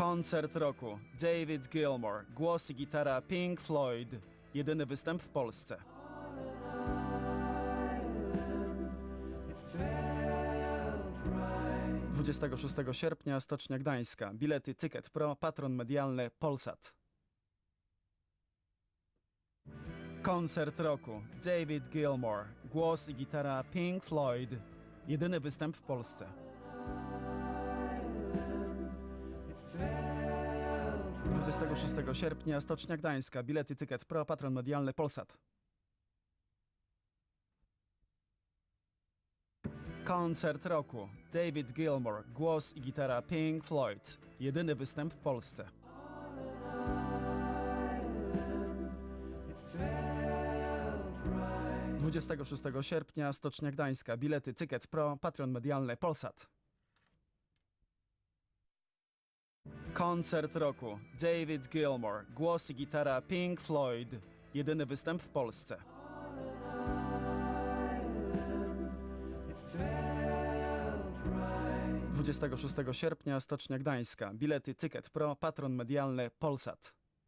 Koncert roku. David Gilmour. Głos i gitara Pink Floyd. Jedyny występ w Polsce. Right. 26 sierpnia Stocznia Gdańska. Bilety Ticket Pro, patron medialny Polsat. Koncert roku. David Gilmour. Głos i gitara Pink Floyd. Jedyny występ w Polsce. 26 sierpnia Stocznia Gdańska. Bilety Ticket Pro, patron medialny Polsat. Koncert roku. David Gilmour. Głos i gitara Pink Floyd. Jedyny występ w Polsce. felt right. 26 sierpnia Stocznia Gdańska. Bilety Ticket Pro, patron medialny Polsat. Koncert roku. David Gilmour. Głos i gitara Pink Floyd. Jedyny występ w Polsce. Felt right. 26 sierpnia Stocznia Gdańska. Bilety Ticket Pro, patron medialny Polsat.